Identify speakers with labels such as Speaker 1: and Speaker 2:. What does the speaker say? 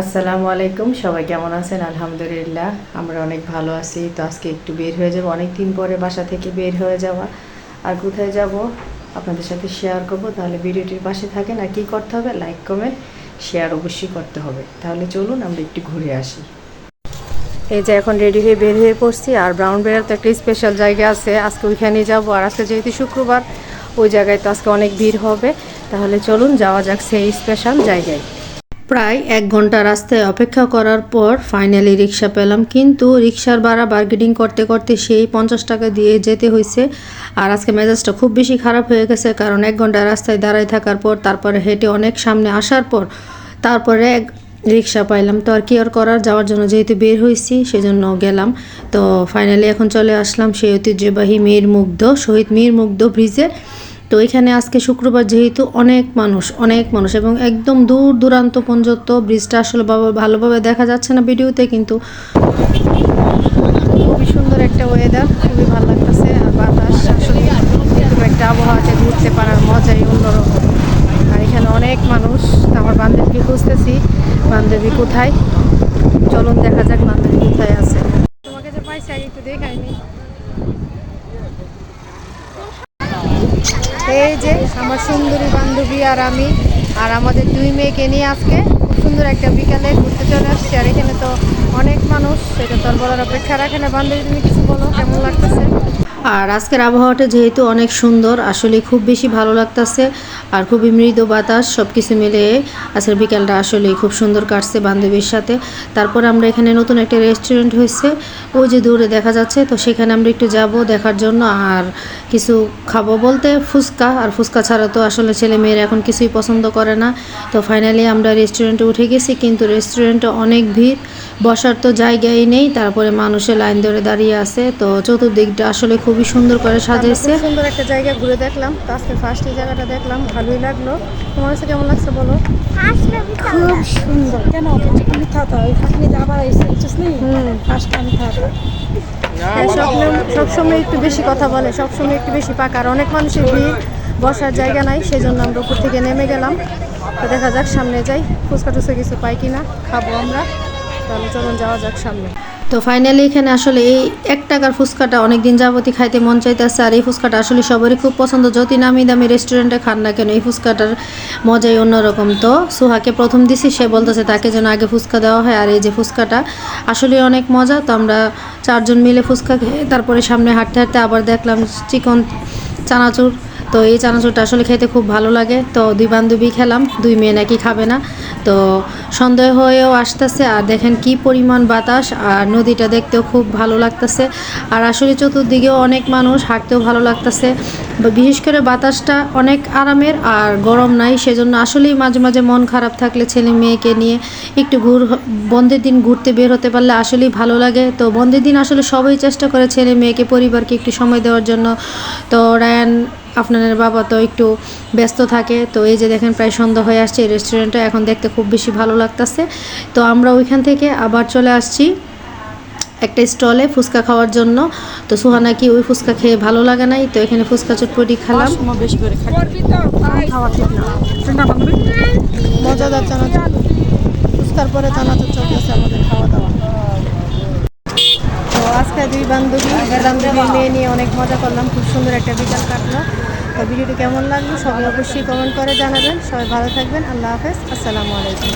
Speaker 1: আসসালামু আলাইকুম, সবাই কেমন আছেন? আলহামদুলিল্লাহ, আমরা অনেক ভালো আছি। তো আজকে একটু বের হয়ে যাব অনেক দিন পরে বাসা থেকে বের হয়ে যাওয়া। আর কোথায় যাব? আপনাদের সাথে শেয়ার করব, তাহলে ভিডিওটির পাশে থাকেন। আর কী করতে হবে? লাইক কমেন্ট শেয়ার অবশ্যই করতে হবে। তাহলে চলুন, আমরা একটু ঘুরে আসি। এই যে এখন রেডি হয়ে বের হয়ে পড়ছি, আর ব্রাউন বেড়ার তো একটা স্পেশাল জায়গা আছে। আজকে ওইখানে যাব, আর আজকে যেহেতু শুক্রবার, ওই জায়গায় তো আজকে অনেক ভিড় হবে। তাহলে চলুন, যাওয়া যাক সেই স্পেশাল জায়গায়। প্রায় এক ঘণ্টা রাস্তায় অপেক্ষা করার পর ফাইনালি রিক্সা পেলাম। কিন্তু রিক্সার ভাড়া বার্গেনিং করতে করতে সেই পঞ্চাশ টাকা দিয়ে যেতে হয়েছে আর আজকে মেজাজটা খুব বেশি খারাপ হয়ে গেছে, কারণ এক ঘণ্টা রাস্তায় দাঁড়ায় থাকার পর, তারপরে হেঁটে অনেক সামনে আসার পর, তারপরে এক রিক্সা পাইলাম। তো আর কি আর করার? যাওয়ার জন্য যেহেতু বের হয়েছি সেজন্য গেলাম। তো ফাইনালি এখন চলে আসলাম সেই ঐতিহ্যবাহী মীর মুগ্ধ শহীদ মীর মুগ্ধ ব্রিজে। তো এখানে আজকে শুক্রবার যেহেতু অনেক মানুষ অনেক মানুষ এবং একদম দূর দূরান্ত পর্যন্ত ব্রিজটা আসলে ভালোভাবে দেখা যাচ্ছে না ভিডিওতে, কিন্তু খুবই সুন্দর একটা ওয়েদার খুবই ভালো লাগতেছে। আর বাতাস আসলে এরকম একটা আবহাওয়াতে ঘুরতে পারার মজাই অন্যরকম। আর এখানে অনেক মানুষ আমার বান্ধবী খুঁজতেছি, বান্ধবী কোথায়? চলুন দেখা যাক বান্ধবী কোথায় আছে। তোমাকে যে পাইছি আগে একটু দেখাইনি এই যে আমার সুন্দরী বান্ধবী আর আমি আর আমাদের দুই মেয়েকে নিয়ে আজকে সুন্দর একটা বিকালে ঘুরতে চলে আসছি। আর এখানে তো অনেক মানুষ সেটা তো আর বলার অপেক্ষা রাখে না। বান্ধবী, তুমি কিছু বলো, কেমন লাগতেছে? আর আজকের আবহাওয়াটা যেহেতু অনেক সুন্দর, আসলে খুব বেশি ভালো লাগতেছে আর খুবই মৃদু বাতাস সব কিছু মিলে আজকের বিকালটা আসলে খুব সুন্দর কাটছে বান্ধবীর সাথে। তারপর আমরা এখানে নতুন একটা রেস্টুরেন্ট হয়েছে, ওই যে দূরে দেখা যাচ্ছে, তো সেখানে আমরা একটু যাব দেখার জন্য। আর কিছু খাব বলতে ফুচকা, আর ফুচকা ছাড়া তো আসলে ছেলে মেয়েরা এখন কিছুই পছন্দ করে না। তো ফাইনালি আমরা রেস্টুরেন্টে উঠে গেছি কিন্তু রেস্টুরেন্টে অনেক ভিড়। বসার তো জায়গাই নেই তারপরে মানুষের লাইন ধরে দাঁড়িয়ে আছে। তো চতুর্দিকটা আসলে খুবই সুন্দর করে সাজিয়েছে সুন্দর একটা জায়গা ঘুরে দেখলাম। তো আজকে ফার্স্ট এই জায়গাটা দেখলাম ভালোই লাগল। তোমার কাছে কেমন লাগছে বলো?
Speaker 2: খুব সুন্দর। কেন? মিথ্যা তো ওই ফাঁকনি আবার এসে বুঝছিস নি?
Speaker 1: হুম।
Speaker 2: ফার্স্ট
Speaker 1: হ্যাঁ, সব- সবসময় একটু বেশি কথা বলে সবসময় একটু বেশি পাকা। আর অনেক মানুষের ভিড়। বসার জায়গা নাই সেই জন্য আমরা উপর থেকে নেমে গেলাম। তো দেখা যাক সামনে যাই ফুচকা টুচকা কিছু পাই কিনা, খাব আমরা। তাহলে চলুন যাওয়া যাক সামনে। তো ফাইনালি এখানে আসলে এই এক টাকার ফুচকাটা অনেক দিন যাবতই খাইতে মন চাইতেছে, আর এই ফুচকাটা আসলে সবারই খুব পছন্দ। যতই নামি দামি রেস্টুরেন্টে খান না কেন, এই ফুচকাটার মজাই অন্যরকম। তো সুহাকে প্রথম দিছি, সে বলতেছে তাকে যেন আগে ফুচকা দেওয়া হয়, আর এই যে ফুচকাটা আসলে অনেক মজা। তো আমরা চারজন মিলে ফুচকা খেয়ে তারপরে সামনে হাঁটতে হাঁটতে আবার দেখলাম চিকন চানাচুর তো এই চানাচুরটা আসলে খেতে খুব ভালো লাগে। তো দুই বান্ধবী খেলাম, দুই মেয়ে নাকি খাবে না। তো সন্দেহ হয়েও আসতেছে, আর দেখেন কি পরিমাণ বাতাস, আর নদীটা দেখতেও খুব ভালো লাগতেছে। আর আসলে চতুর্দিকেও অনেক মানুষ, হাঁটতেও ভালো লাগতেছে। বিশেষ করে বাতাসটা অনেক আরামের, আর গরম নাই, সেজন্য আসলেই মাঝে মাঝে মন খারাপ থাকলে ছেলে মেয়েকে নিয়ে একটু ঘুর, বন্ধের দিন ঘুরতে বের হতে পারলে আসলেই ভালো লাগে। তো বন্ধের দিন আসলে সবাই চেষ্টা করে ছেলে মেয়েকে, পরিবারকে একটু সময় দেওয়ার জন্য। তো রায়ান আপনাদের বাবা তো একটু ব্যস্ত থাকে তো এই যে দেখেন প্রায় সন্ধ্যা হয়ে আসছে এই রেস্টুরেন্টটা এখন দেখতে খুব বেশি ভালো লাগতেছে। তো আমরা ওইখান থেকে আবার চলে আসছি একটা স্টলে ফুচকা খাওয়ার জন্য। তো সুহানা কি ওই ফুচকা খেয়ে ভালো লাগে নাই? তো এখানে ফুচকা চটপটি খেলাম।
Speaker 2: সময় বেশি করে খাই। খাওয়া ঠিক না।
Speaker 1: মজাদার চানাচুর ফুচকার পরে চানাচুর চলতেছে আমাদের খাওয়া দাওয়া। আজকে দুই বান্ধবী বান্ধবী মেয়ে নিয়ে অনেক মজা করলাম, খুব সুন্দর একটা বিকাল কাটলো। তো ভিডিওটি কেমন লাগল, সবাই অবশ্যই কমেন্ট করে জানাবেন। সবাই ভালো থাকবেন, আল্লাহ হাফেজ, আসসালামু আলাইকুম।